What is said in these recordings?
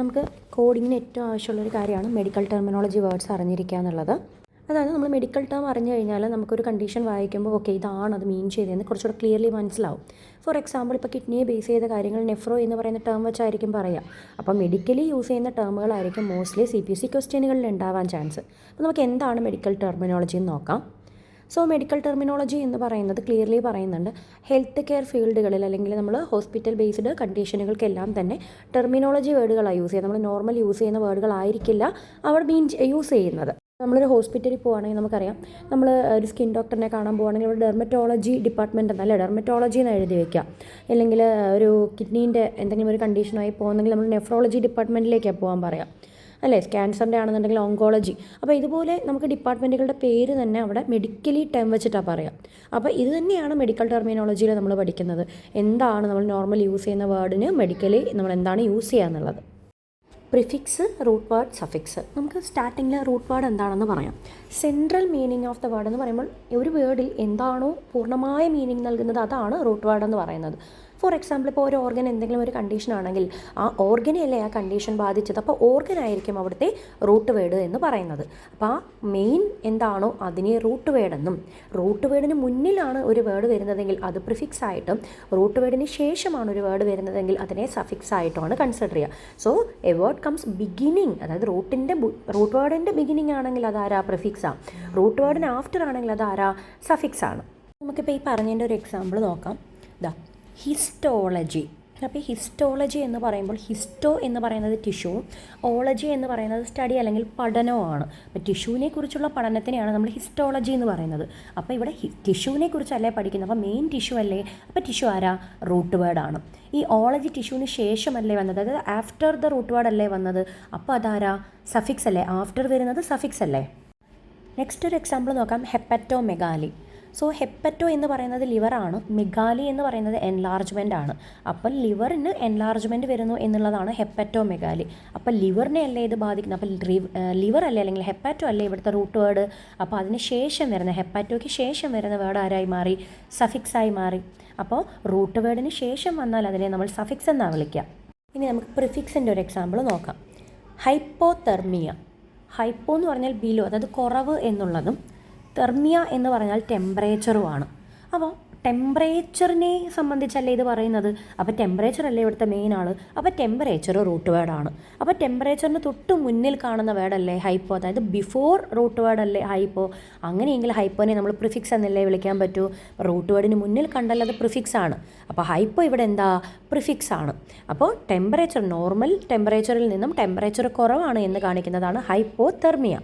നമുക്ക് കോഡിങ്ങിന് ഏറ്റവും ആവശ്യമുള്ളൊരു കാര്യമാണ് മെഡിക്കൽ ടെർമിനോളജി വേർഡ്സ് അറിഞ്ഞിരിക്കുക എന്നുള്ളത്. അതായത് നമ്മൾ മെഡിക്കൽ ടേം അറിഞ്ഞു കഴിഞ്ഞാൽ നമുക്കൊരു കണ്ടീഷൻ വായിക്കുമ്പോൾ ഓക്കെ ഇതാണ് അത് മീൻ ചെയ്തതെന്ന് കുറച്ചുകൂടെ ക്ലിയർലി മനസ്സിലാവും. ഫോർ എക്സാമ്പിൾ ഇപ്പോൾ കിഡ്നിയെ ബേസ് ചെയ്ത കാര്യങ്ങൾ നെഫ്രോ എന്ന് പറയുന്ന ടേം വെച്ചായിരിക്കും പറയുക. അപ്പോൾ മെഡിക്കലി യൂസ് ചെയ്യുന്ന ടേമുകളായിരിക്കും mostly C P S C ക്വസ്റ്റ്യനുകളിൽ ഉണ്ടാവാൻ ചാൻസ് അപ്പോൾ നമുക്ക് എന്താണ് മെഡിക്കൽ ടെർമിനോളജി എന്ന് നോക്കാം. സോ മെഡിക്കൽ ടെർമിനോളജി എന്ന് പറയുന്നത് ക്ലിയർലി പറയുന്നുണ്ട്. ഹെൽത്ത് കെയർ ഫീൽഡുകളിൽ അല്ലെങ്കിൽ നമ്മൾ ഹോസ്പിറ്റൽ ബേസ്ഡ് കണ്ടീഷനുകൾക്കെല്ലാം തന്നെ ടെർമിനോളജി വേർഡുകളാണ് യൂസ് ചെയ്യുന്നത് നമ്മൾ നോർമൽ യൂസ് ചെയ്യുന്ന വേർഡുകളായിരിക്കില്ല അവർ മീൻ യൂസ് ചെയ്യുന്നത്. നമ്മളൊരു ഹോസ്പിറ്റലിൽ പോവുകയാണെങ്കിൽ നമുക്കറിയാം. നമ്മൾ ഒരു സ്കിൻ ഡോക്ടറിനെ കാണാൻ പോവുകയാണെങ്കിൽ അവിടെ ഡെർമറ്റോളജി ഡിപ്പാർട്ട്മെന്റ് എന്നല്ല ഡെർമറ്റോളജി എന്ന് എഴുതി വയ്ക്കാം അല്ലെങ്കിൽ ഒരു കിഡ്നീന്റെ എന്തെങ്കിലും ഒരു കണ്ടീഷനായി പോകുന്നെങ്കിൽ നമ്മൾ നെഫ്രോളജി ഡിപ്പാർട്ട്മെന്റിലേക്കാണ് പോകാൻ പറയാം. അല്ലേ? ക്യാൻസറിന്റെ ആണെന്നുണ്ടെങ്കിൽ ഓങ്കോളജി അപ്പോൾ ഇതുപോലെ നമുക്ക് ഡിപ്പാർട്ട്മെന്റുകളുടെ പേര് തന്നെ അവിടെ മെഡിക്കലി ടേം വെച്ചിട്ടാണ് പറയാം. അപ്പോൾ ഇത് തന്നെയാണ് മെഡിക്കൽ ടെർമിനോളജിയിൽ നമ്മൾ പഠിക്കുന്നത്. എന്താണ് നമ്മൾ നോർമൽ യൂസ് ചെയ്യുന്ന വേർഡിന് മെഡിക്കലി നമ്മൾ എന്താണ് യൂസ് ചെയ്യുക എന്നുള്ളത്. പ്രിഫിക്സ് റൂട്ട് വേർഡ് സഫിക്സ് നമുക്ക് സ്റ്റാർട്ടിങ്ങിൽ റൂട്ട് വേർഡ് എന്താണെന്ന് പറയാം. Central meaning of the word എന്ന് പറയുമ്പോൾ ഒരു വേർഡിൽ എന്താണോ പൂർണമായ മീനിങ് നൽകുന്നത് അതാണ് റൂട്ട് വേർഡ് എന്ന് പറയുന്നത്. ഫോർ എക്സാമ്പിൾ ഇപ്പോൾ ഒരു ഓർഗൻ എന്തെങ്കിലും ഒരു കണ്ടീഷൻ ആണെങ്കിൽ ആ ഓർഗനെയല്ലേ ആ കണ്ടീഷൻ ബാധിച്ചത്? അപ്പോൾ ഓർഗൻ ആയിരിക്കും അവിടുത്തെ റൂട്ട് വേഡ് എന്ന് പറയുന്നത്. അപ്പോൾ ആ മെയിൻ എന്താണോ അതിനെ റൂട്ട് വേഡെന്നും റൂട്ട് വേഡിന് മുന്നിലാണ് ഒരു വേർഡ് വരുന്നതെങ്കിൽ അത് പ്രിഫിക്സ് ആയിട്ടും റൂട്ട് വേഡിന് ശേഷമാണ് ഒരു വേർഡ് വരുന്നതെങ്കിൽ അതിനെ സഫിക്സ് ആയിട്ടുമാണ് കൺസിഡർ ചെയ്യുക. So a word comes beginning അതായത് റൂട്ടിന്റെ റൂട്ട് വേർഡിന്റെ ബിഗിനിങ് ആണെങ്കിൽ അതാരാ ആരാ പ്രിഫിക്സാണ് റൂട്ട് വേർഡിന് ആഫ്റ്റർ ആണെങ്കിൽ അതാരാ സഫിക്സ് ആണ്. നമുക്കിപ്പോൾ ഈ പറഞ്ഞതിന്റെ ഒരു എക്സാമ്പിൾ നോക്കാം. ഇതാ ഹിസ്റ്റോളജി. അപ്പോൾ ഹിസ്റ്റോളജി എന്ന് പറയുമ്പോൾ ഹിസ്റ്റോ എന്ന് പറയുന്നത് ടിഷ്യൂ ഓളജി എന്ന് പറയുന്നത് സ്റ്റഡി അല്ലെങ്കിൽ പഠനമാണ് അപ്പോൾ ടിഷ്യൂവിനെ കുറിച്ചുള്ള പഠനത്തിനെയാണ് നമ്മൾ ഹിസ്റ്റോളജി എന്ന് പറയുന്നത്. അപ്പോൾ ഇവിടെ ടിഷ്യൂവിനെ കുറിച്ചല്ലേ പഠിക്കുന്നത്? അപ്പോൾ മെയിൻ ടിഷ്യൂ അല്ലേ? അപ്പോൾ ടിഷ്യൂ ആരാ? റൂട്ട് വേർഡാണ് ഈ ഓളജി ടിഷ്യൂവിന് ശേഷമല്ലേ വന്നത്? അതായത് ആഫ്റ്റർ ദ റൂട്ട് വേർഡ് അല്ലേ വന്നത്? അപ്പോൾ അതാരാ? സഫിക്സ് അല്ലേ? ആഫ്റ്റർ വരുന്നത് സഫിക്സ് അല്ലേ? നെക്സ്റ്റ് ഒരു എക്സാമ്പിൾ നോക്കാം. ഹെപ്പറ്റോ മെഗാലി സോ ഹെപ്പറ്റോ എന്ന് പറയുന്നത് ലിവറാണ് മെഗാലി എന്ന് പറയുന്നത് എൻലാർജ്മെന്റ് ആണ്. അപ്പം ലിവറിന് എൻലാർജ്മെന്റ് വരുന്നു എന്നുള്ളതാണ് ഹെപ്പറ്റോ മെഗാലി അപ്പം ലിവറിനെ അല്ലേ ഇത് ബാധിക്കുന്നത്? അപ്പം ലിവർ അല്ലേ അല്ലെങ്കിൽ ഹെപ്പാറ്റോ അല്ലേ ഇവിടുത്തെ റൂട്ട് വേർഡ് അപ്പോൾ അതിന് ശേഷം വരുന്ന ഹെപ്പാറ്റോയ്ക്ക് ശേഷം വരുന്ന വേർഡ് ആരായി മാറി? സഫിക്സായി മാറി. അപ്പോൾ റൂട്ട് വേർഡിന് ശേഷം വന്നാൽ അതിനെ നമ്മൾ സഫിക്സ് എന്നാണ് വിളിക്കുക. ഇനി നമുക്ക് പ്രിഫിക്സിന്റെ ഒരു എക്സാമ്പിൾ നോക്കാം. ഹൈപ്പോതെർമിയ ഹൈപ്പോ എന്ന് പറഞ്ഞാൽ ബിലോ അതായത് കുറവ് എന്നുള്ളതും തെർമിയ എന്ന് പറഞ്ഞാൽ ടെമ്പറേച്ചറുമാണ് അപ്പോൾ ടെമ്പറേച്ചറിനെ സംബന്ധിച്ചല്ലേ ഇത് പറയുന്നത്? അപ്പോൾ ടെമ്പറേച്ചർ അല്ലേ ഇവിടുത്തെ മെയിൻ ആൾ അപ്പോൾ ടെമ്പറേച്ചർ റൂട്ട് വേർഡാണ് അപ്പോൾ ടെമ്പറേച്ചറിന് തൊട്ട് മുന്നിൽ കാണുന്ന വേർഡല്ലേ ഹൈപ്പോ അതായത് ബിഫോർ റൂട്ട് വേർഡ് അല്ലേ ഹൈപ്പോ അങ്ങനെയെങ്കിൽ ഹൈപ്പോനെ നമ്മൾ പ്രിഫിക്സ് എന്നല്ലേ വിളിക്കാൻ പറ്റൂ? റൂട്ട് വേർഡിന് മുന്നിൽ കണ്ടല്ലേ അത് പ്രിഫിക്സ് ആണ്. അപ്പോൾ ഹൈപ്പോ ഇവിടെ എന്താ? പ്രിഫിക്സ് ആണ്. അപ്പോൾ ടെമ്പറേച്ചർ നോർമൽ ടെമ്പറേച്ചറിൽ നിന്നും ടെമ്പറേച്ചർ കുറവാണ് എന്ന് കാണിക്കുന്നതാണ് ഹൈപ്പോ തെർമിയ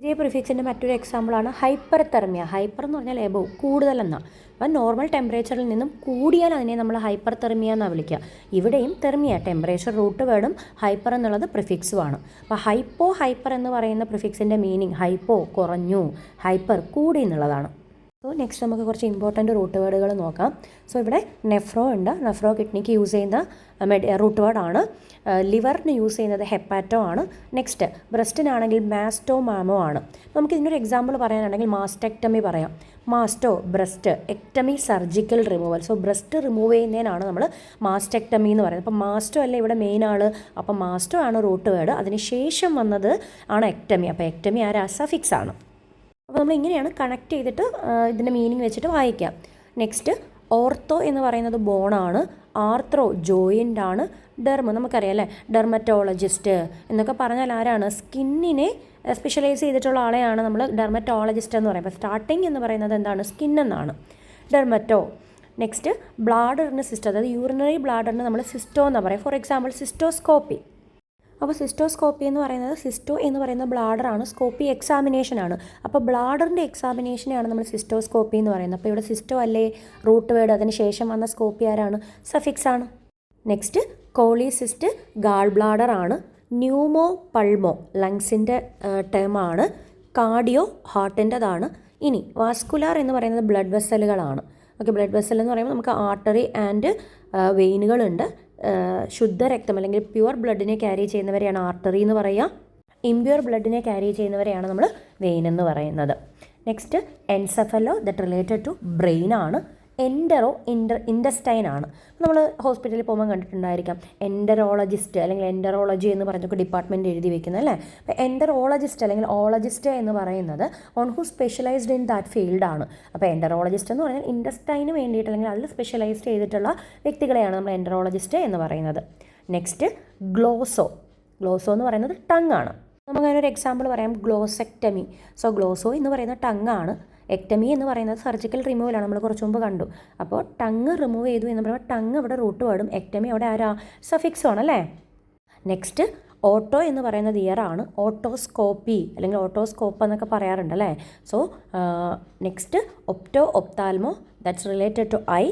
ഇതേ പ്രിഫിക്സിന്റെ മറ്റൊരു എക്സാമ്പിളാണ് ഹൈപ്പർ തെർമിയ ഹൈപ്പർ എന്ന് പറഞ്ഞാൽ എബോ കൂടുതലെന്നാണ് അപ്പം നോർമൽ ടെമ്പറേച്ചറിൽ നിന്നും കൂടിയാൽ അതിനെ നമ്മൾ ഹൈപ്പർ തെർമിയ എന്നാണ് വിളിക്കുക. ഇവിടെയും തെർമിയ ടെമ്പറേച്ചർ റൂട്ട് വേർഡും ഹൈപ്പർ എന്നുള്ളത് പ്രിഫിക്സുമാണ് അപ്പോൾ ഹൈപ്പോ ഹൈപ്പർ എന്ന് പറയുന്ന പ്രിഫിക്സിന്റെ മീനിങ് ഹൈപ്പോ കുറഞ്ഞു ഹൈപ്പർ കൂടി എന്നുള്ളതാണ്. സോ നെക്സ്റ്റ് നമുക്ക് കുറച്ച് ഇമ്പോർട്ടന്റ് റൂട്ട് വേർഡുകൾ നോക്കാം. സോ ഇവിടെ നെഫ്രോ ഉണ്ട്. നെഫ്രോ കിഡ്നിക്ക് യൂസ് ചെയ്യുന്ന മെഡി റൂട്ട് വേർഡാണ് ലിവറിന് യൂസ് ചെയ്യുന്നത് ഹെപ്പാറ്റോ ആണ്. നെക്സ്റ്റ് ബ്രസ്റ്റിനാണെങ്കിൽ മാസ്റ്റോ മാമോ ആണ്. നമുക്ക് ഇതിനൊരു എക്സാമ്പിൾ പറയാനാണെങ്കിൽ മാസ്റ്റെക്ടമി പറയാം. Masto breast ectomy surgical removal so breast remove ചെയ്യുന്നതിനാണ് നമ്മൾ മാസ്റ്റെക്ടമി എന്ന് പറയുന്നത്. അപ്പോൾ മാസ്റ്റോ അല്ല ഇവിടെ മെയിൻ ആൾ അപ്പോൾ മാസ്റ്റോ ആണ് റൂട്ട് വേർഡ് അതിന് ശേഷം വന്നത് ആണ് എക്ടമി അപ്പോൾ എക്ടമി ആ രാസ ഫിക്സ് ആണ്. അപ്പോൾ നമ്മൾ ഇങ്ങനെയാണ് കണക്ട് ചെയ്തിട്ട് ഇതിന്റെ മീനിങ് വെച്ചിട്ട് വായിക്കാം. നെക്സ്റ്റ് ഓർത്തോ എന്ന് പറയുന്നത് ബോണാണ് ആർത്രോ ജോയിന്റ് ആണ്. ഡെർമ നമുക്കറിയാം അല്ലേ? ഡെർമറ്റോളജിസ്റ്റ് എന്നൊക്കെ പറഞ്ഞാൽ ആരാണ്? സ്കിന്നിനെ സ്പെഷ്യലൈസ് ചെയ്തിട്ടുള്ള ആളെയാണ് നമ്മൾ ഡെർമറ്റോളജിസ്റ്റ് എന്ന് പറയുന്നത്. അപ്പോൾ സ്റ്റാർട്ടിങ് എന്ന് പറയുന്നത് എന്താണ്? സ്കിൻ എന്നാണ്. ഡെർമറ്റോ നെക്സ്റ്റ് ബ്ലാഡറിന് സിസ്റ്റം അതായത് യൂറിനറി ബ്ലാഡറിന് നമ്മൾ സിസ്റ്റോ എന്ന് പറയും. ഫോർ എക്സാമ്പിൾ സിസ്റ്റോസ്കോപ്പി അപ്പോൾ സിസ്റ്റോസ്കോപ്പി എന്ന് പറയുന്നത് സിസ്റ്റോ എന്ന് പറയുന്ന ബ്ലാഡറാണ് സ്കോപ്പി എക്സാമിനേഷൻ ആണ്. അപ്പോൾ ബ്ലാഡറിന്റെ എക്സാമിനേഷനെയാണ് നമ്മൾ സിസ്റ്റോസ്കോപ്പി എന്ന് പറയുന്നത്. അപ്പോൾ ഇവിടെ സിസ്റ്റോ അല്ലേ? റൂട്ട് വേർഡ് അതിന് ശേഷം വന്ന സ്കോപ്പി ആരാണ്? സഫിക്സ് ആണ്. നെക്സ്റ്റ് കോളിസിസ്റ്റ് ഗാൾ ബ്ലാഡർ ആണ് ന്യൂമോ പൾമോ ലങ്സിന്റെ ടേമാണ് കാർഡിയോ ഹാർട്ടിന്റെതാണ് ഇനി വാസ്കുലാർ എന്ന് പറയുന്നത് ബ്ലഡ് വെസലുകളാണ് ഓക്കെ ബ്ലഡ് വെസൽ എന്ന് പറയുമ്പോൾ നമുക്ക് ആർട്ടറി ആൻഡ് വെയിനുകളുണ്ട് ശുദ്ധരക്തം അല്ലെങ്കിൽ പ്യുവർ ബ്ലഡിനെ ക്യാരി ചെയ്യുന്നവരെയാണ് ആർട്ടറി എന്ന് പറയുക. ഇംപ്യൂർ ബ്ലഡിനെ ക്യാരി ചെയ്യുന്നവരെയാണ് നമ്മൾ വെയിൻ എന്ന് പറയുന്നത്. Next encephalo that related to brain ആണ്. എൻഡറോ ഇൻഡർ ഇൻഡസ്റ്റൈൻ ആണ്. നമ്മൾ ഹോസ്പിറ്റലിൽ പോകുമ്പോൾ കണ്ടിട്ടുണ്ടായിരിക്കാം എൻഡറോളജിസ്റ്റ് അല്ലെങ്കിൽ എൻഡറോളജി എന്ന് പറഞ്ഞൊക്കെ ഡിപ്പാർട്ട്മെന്റ് എഴുതി വെക്കുന്നത് അല്ലേ? അപ്പോൾ എൻഡറോളജിസ്റ്റ് അല്ലെങ്കിൽ ഓളജിസ്റ്റ് എന്ന് പറയുന്നത് one who specialised in that ഫീൽഡാണ് അപ്പോൾ എൻഡറോളജിസ്റ്റ് എന്ന് പറഞ്ഞാൽ ഇൻഡസ്റ്റൈന് വേണ്ടിയിട്ട് അല്ലെങ്കിൽ അതിൽ സ്പെഷ്യലൈസ്ഡ് ചെയ്തിട്ടുള്ള വ്യക്തികളെയാണ് നമ്മൾ എൻഡറോളജിസ്റ്റ് എന്ന് പറയുന്നത്. നെക്സ്റ്റ് ഗ്ലോസോ ഗ്ലോസോ എന്ന് പറയുന്നത് ടങ് ആണ്. നമുക്കതിനൊരു എക്സാമ്പിൾ പറയാം. ഗ്ലോസെക്ടമി. സോ ഗ്ലോസോ എന്ന് പറയുന്ന ടങ് ആണ് എക്ടമി എന്ന് പറയുന്നത് സർജിക്കൽ റിമൂവലാണ് നമ്മൾ കുറച്ച് മുമ്പ് കണ്ടു. അപ്പോൾ ടങ് റിമൂവ് ചെയ്തു എന്ന് പറയുമ്പോൾ ടങ് അവിടെ റൂട്ട് പാടും. എക്ടമി അവിടെ ആരാ? സഫിക്സും ആണല്ലേ? നെക്സ്റ്റ് ഓട്ടോ എന്ന് പറയുന്നത് ഇയർ ആണ്. ഓട്ടോസ്കോപ്പി അല്ലെങ്കിൽ ഓട്ടോസ്കോപ്പ് എന്നൊക്കെ പറയാറുണ്ട് അല്ലേ? So next opto ophthalmo that's related to eye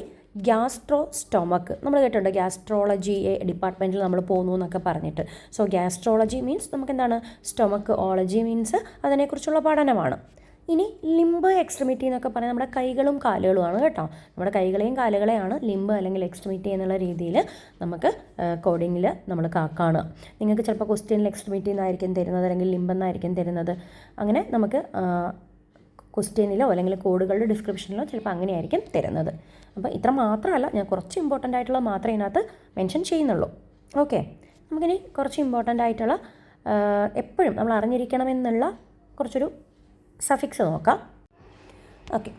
gastro stomach നമ്മൾ കേട്ടിട്ടുണ്ട് ഗ്യാസ്ട്രോളജി ഡിപ്പാർട്ട്മെന്റിൽ നമ്മൾ പോകുന്നു എന്നൊക്കെ പറഞ്ഞിട്ട്. സോ ഗ്യാസ്ട്രോളജി മീൻസ് നമുക്ക് എന്താണ് സ്റ്റൊമക്ക് ഓളജി മീൻസ് അതിനെക്കുറിച്ചുള്ള പഠനമാണ്. ഇനി ലിംബ് എക്സ്ട്രിമിറ്റി എന്നൊക്കെ പറഞ്ഞാൽ നമ്മുടെ കൈകളും കാലുകളുമാണ് കേട്ടോ. നമ്മുടെ കൈകളെയും കാലുകളെയാണ് ലിംബ് അല്ലെങ്കിൽ എക്സ്ട്രിമിറ്റി എന്നുള്ള രീതിയിൽ നമുക്ക് കോഡിങ്ങിൽ നമ്മൾ കാണുക. നിങ്ങൾക്ക് ചിലപ്പോൾ ക്വസ്റ്റ്യനിൽ എക്സ്ട്രിമിറ്റി എന്നായിരിക്കും തരുന്നത് അല്ലെങ്കിൽ ലിംബ് എന്നായിരിക്കും തരുന്നത്. അങ്ങനെ നമുക്ക് ക്വസ്റ്റ്യനിലോ അല്ലെങ്കിൽ കോഡുകളുടെ ഡിസ്ക്രിപ്ഷനിലോ ചിലപ്പോൾ അങ്ങനെയായിരിക്കും തരുന്നത്. അപ്പോൾ ഇത്ര മാത്രമല്ല ഞാൻ കുറച്ച് ഇമ്പോർട്ടന്റ് ആയിട്ടുള്ള മാത്രമേ ഇതിനകത്ത് മെൻഷൻ ചെയ്യുന്നുള്ളൂ. ഓക്കെ നമുക്കിനി കുറച്ച് ഇമ്പോർട്ടന്റ് ആയിട്ടുള്ള എപ്പോഴും നമ്മൾ അറിഞ്ഞിരിക്കണമെന്നുള്ള കുറച്ചൊരു സഫിക്സ് നോക്കാം. ഓക്കെ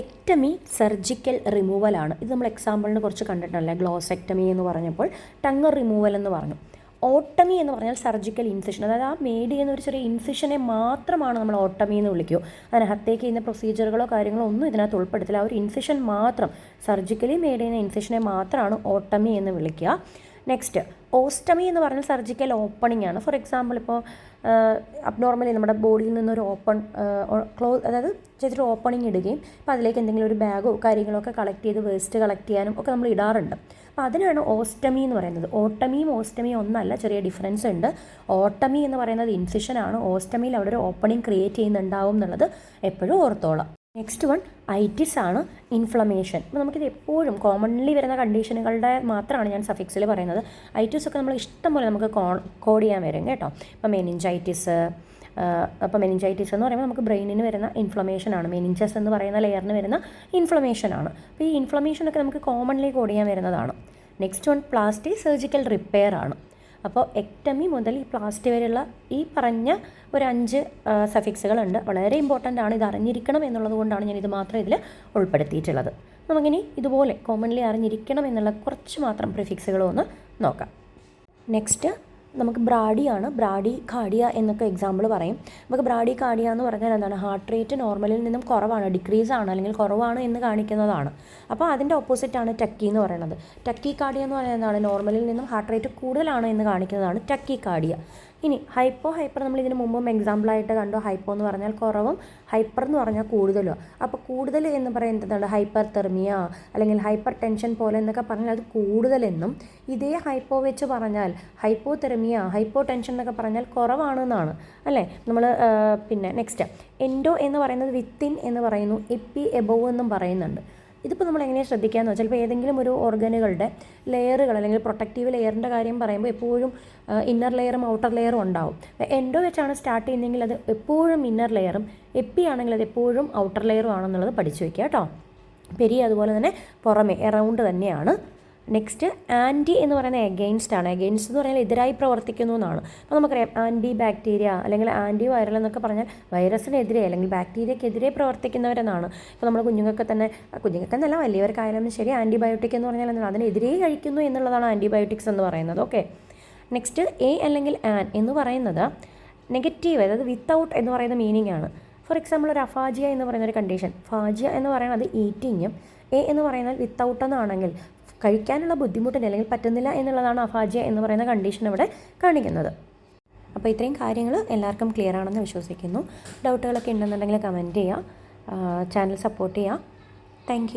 എക്ടമി സർജിക്കൽ റിമൂവലാണ് ഇത് നമ്മൾ എക്സാമ്പിളിന് കുറച്ച് കണ്ടിട്ടുണ്ടല്ലേ? ഗ്ലോസെക്ടമി എന്ന് പറഞ്ഞപ്പോൾ ടങ് റിമൂവൽ എന്ന് പറഞ്ഞു. ഓട്ടമി എന്ന് പറഞ്ഞാൽ സർജിക്കൽ ഇൻസിഷൻ അതായത് ആ മേഡ് ചെയ്യുന്ന ഒരു ചെറിയ ഇൻസിഷനെ മാത്രമാണ് നമ്മൾ ഓട്ടമി എന്ന് വിളിക്കൂ അതിനകത്തേക്ക് ചെയ്യുന്ന പ്രൊസീജിയറുകളോ കാര്യങ്ങളോ ഒന്നും ഇതിനകത്ത് ഉൾപ്പെടുത്തില്ല. ആ ഒരു ഇൻസിഷൻ മാത്രം സർജിക്കലി മേഡ് ചെയ്യുന്ന ഇൻസിഷനെ മാത്രമാണ് ഓട്ടമി എന്ന് വിളിക്കുക. നെക്സ്റ്റ് ഓസ്റ്റമി എന്ന് പറഞ്ഞാൽ സർജിക്കൽ ഓപ്പണിംഗ് ആണ്. ഫോർ എക്സാമ്പിൾ ഇപ്പോൾ അബ്നോർമലി നമ്മുടെ ബോഡിയിൽ നിന്നൊരു ഓപ്പൺ ക്ലോ അതായത് ചെറിയൊരു ഓപ്പണിംഗ് ഇടുകയും അപ്പോൾ അതിലേക്ക് എന്തെങ്കിലും ഒരു ബാഗോ കാര്യങ്ങളോ ഒക്കെ കളക്ട് ചെയ്ത് വേസ്റ്റ് കളക്ട് ചെയ്യാനും ഒക്കെ നമ്മൾ ഇടാറുണ്ട്. അപ്പോൾ അതിനാണ് ഓസ്റ്റമി എന്ന് പറയുന്നത്. ഓട്ടമിയും ഓസ്റ്റമിയും ഒന്നല്ല ചെറിയ ഡിഫറൻസ് ഉണ്ട്. ഓട്ടമി എന്ന് പറയുന്നത് ഇൻസിഷനാണ് ഓസ്റ്റമിയിൽ അവിടെ ഒരു ഓപ്പണിംഗ് ക്രിയേറ്റ് ചെയ്യുന്നുണ്ടാവും എന്നുള്ളത് എപ്പോഴും ഓർത്തോളാം. നെക്സ്റ്റ് വൺ ഐറ്റിസ് ആണ് ഇൻഫ്ലമേഷൻ അപ്പോൾ നമുക്കിത് എപ്പോഴും കോമൺലി വരുന്ന കണ്ടീഷനുകളുടെ മാത്രമാണ് ഞാൻ സഫിക്സിൽ പറയുന്നത്. ഐറ്റിസ് ഒക്കെ നമ്മൾ ഇഷ്ടം പോലെ നമുക്ക് കോഡ് ചെയ്യാൻ വരും കേട്ടോ. ഇപ്പോൾ മെനിഞ്ചൈറ്റിസ് അപ്പോൾ മെനിഞ്ചൈറ്റിസ് എന്ന് പറയുമ്പോൾ നമുക്ക് ബ്രെയിനിന് വരുന്ന ഇൻഫ്ലമേഷൻ ആണ്. മെനിഞ്ചസ് എന്ന് പറയുന്ന ലെയറിന് വരുന്ന ഇൻഫ്ലമേഷൻ ആണ്. അപ്പോൾ ഈ ഇൻഫ്ലമേഷനൊക്കെ നമുക്ക് കോമൺലി കോഡ് ചെയ്യാൻ വരുന്നതാണ്. Next one plastic surgical repair ആണ്. അപ്പോൾ എക്ടമി മുതൽ ഈ പ്ലാസ്റ്റി വരെയുള്ള ഈ പറഞ്ഞ ഒരു അഞ്ച് സഫിക്സുകളുണ്ട് വളരെ ഇമ്പോർട്ടന്റ് ആണ്. ഇത് അറിഞ്ഞിരിക്കണം എന്നുള്ളത് കൊണ്ടാണ് ഞാൻ ഇത് മാത്രം ഇതിൽ ഉൾപ്പെടുത്തിയിട്ടുള്ളത്. നമുക്കിനി ഇതുപോലെ കോമൺലി അറിഞ്ഞിരിക്കണം എന്നുള്ള കുറച്ച് മാത്രം പ്രിഫിക്സുകളൊന്ന് നോക്കാം. നെക്സ്റ്റ് നമുക്ക് ബ്രാഡിയാണ് ബ്രാഡി കാർഡിയ എന്നൊക്കെ എക്സാമ്പിൾ പറയും. നമുക്ക് ബ്രാഡി കാർഡിയ എന്ന് പറഞ്ഞാൽ എന്താണ്? ഹാർട്ട് റേറ്റ് നോർമലിൽ നിന്നും കുറവാണ് ഡിക്രീസ് ആണ് അല്ലെങ്കിൽ കുറവാണ് എന്ന് കാണിക്കുന്നതാണ്. അപ്പോൾ അതിന്റെ ഓപ്പോസിറ്റാണ് ടക്കി എന്ന് പറയുന്നത്. ടക്കി കാർഡിയ എന്ന് പറയുന്നതാണ് നോർമലിൽ നിന്നും ഹാർട്ട് റേറ്റ് കൂടുതലാണ് എന്ന് കാണിക്കുന്നതാണ് ടക്കി കാർഡിയ. ഇനി ഹൈപ്പോ ഹൈപ്പർ നമ്മൾ ഇതിന് മുമ്പും എക്സാമ്പിളായിട്ട് കണ്ടു. ഹൈപ്പോ എന്ന് പറഞ്ഞാൽ കുറവും ഹൈപ്പർ എന്ന് പറഞ്ഞാൽ കൂടുതലോ. അപ്പോൾ കൂടുതൽ എന്ന് പറയുന്നത് എന്താണ്? ഹൈപ്പർ തെർമിയ അല്ലെങ്കിൽ ഹൈപ്പർ ടെൻഷൻ പോലെ എന്നൊക്കെ പറഞ്ഞാൽ അത് കൂടുതലെന്നും ഇതേ ഹൈപ്പോ വെച്ച് പറഞ്ഞാൽ ഹൈപ്പോ തെർമിയ ഹൈപ്പോ ടെൻഷൻ എന്നൊക്കെ പറഞ്ഞാൽ കുറവാണെന്നാണ്. അല്ലേ? നമ്മൾ പിന്നെ നെക്സ്റ്റ് എൻഡോ എന്ന് പറയുന്നത് വിത്തിൻ എന്ന് പറയുന്നു എപ്പി എബോവ് എന്നും പറയുന്നുണ്ട്. ഇതിപ്പോൾ നമ്മൾ എങ്ങനെ ശ്രദ്ധിക്കാമെന്ന് വെച്ചാൽ ഇപ്പോൾ ഏതെങ്കിലും ഒരു ഓർഗനുകളുടെ ലെയറുകൾ അല്ലെങ്കിൽ പ്രൊട്ടക്റ്റീവ് ലെയറിന്റെ കാര്യം പറയുമ്പോൾ എപ്പോഴും ഇന്നർ ലെയറും ഔട്ടർ ലെയറും ഉണ്ടാവും. എൻഡോ വെച്ചാണ് സ്റ്റാർട്ട് ചെയ്യുന്നതെങ്കിൽ അത് എപ്പോഴും ഇന്നർ ലെയറും എപ്പി ആണെങ്കിൽ അത് എപ്പോഴും ഔട്ടർ ലെയറും ആണെന്നുള്ളത് പഠിച്ചു വയ്ക്കുക കേട്ടോ. പെരി അതുപോലെ തന്നെ പുറമെ എറൗണ്ട് തന്നെയാണ് നെക്സ്റ്റ് ആന്റി എന്ന് പറയുന്നത് എഗെയിൻസ്റ്റ് ആണ്. എഗെയിൻസ്റ്റ് എന്ന് പറഞ്ഞാൽ എതിരായി പ്രവർത്തിക്കുന്നു എന്നാണ്. അപ്പോൾ നമുക്കറിയാം ആന്റി ബാക്ടീരിയ അല്ലെങ്കിൽ ആന്റി വൈറൽ എന്നൊക്കെ പറഞ്ഞാൽ വൈറസിനെതിരെ അല്ലെങ്കിൽ ബാക്ടീരിയക്കെതിരെ പ്രവർത്തിക്കുന്നവരെന്നാണ്. ഇപ്പോൾ നമ്മൾ കുഞ്ഞുങ്ങൾക്ക് തന്നെ കുഞ്ഞുങ്ങൾക്കെന്നല്ല വലിയവർക്കായാലും ശരി ആന്റിബയോട്ടിക് എന്ന് പറഞ്ഞാൽ എന്താണ്? അതിനെതിരെ കഴിക്കുന്നു എന്നുള്ളതാണ് ആന്റിബയോട്ടിക്സ് എന്ന് പറയുന്നത്. ഓക്കെ നെക്സ്റ്റ് എ അല്ലെങ്കിൽ ആൻ എന്ന് പറയുന്നത് നെഗറ്റീവ് അതായത് വിത്തൗട്ട് എന്ന് പറയുന്ന മീനിങ് ആണ്. ഫോർ എക്സാമ്പിൾ ഒരു അഫാജിയ എന്ന് പറയുന്ന ഒരു കണ്ടീഷൻ ഫാജിയ എന്ന് പറയുന്നത് ഈറ്റിങ്ങും എ എന്ന് പറയുന്നത് വിത്തൗട്ട് എന്നാണെങ്കിൽ കഴിക്കാനുള്ള ബുദ്ധിമുട്ടിന് അല്ലെങ്കിൽ പറ്റുന്നില്ല എന്നുള്ളതാണ് അഫാജിയ എന്ന് പറയുന്ന കണ്ടീഷൻ ഇവിടെ കാണിക്കുന്നത്. അപ്പോൾ ഇത്രയും കാര്യങ്ങൾ എല്ലാവർക്കും ക്ലിയർ ആണെന്ന് വിശ്വസിക്കുന്നു. ഡൗട്ടുകളൊക്കെ ഉണ്ടെന്നുണ്ടെങ്കിൽ കമന്റ് ചെയ്യുക. ചാനൽ സപ്പോർട്ട് ചെയ്യുക. താങ്ക്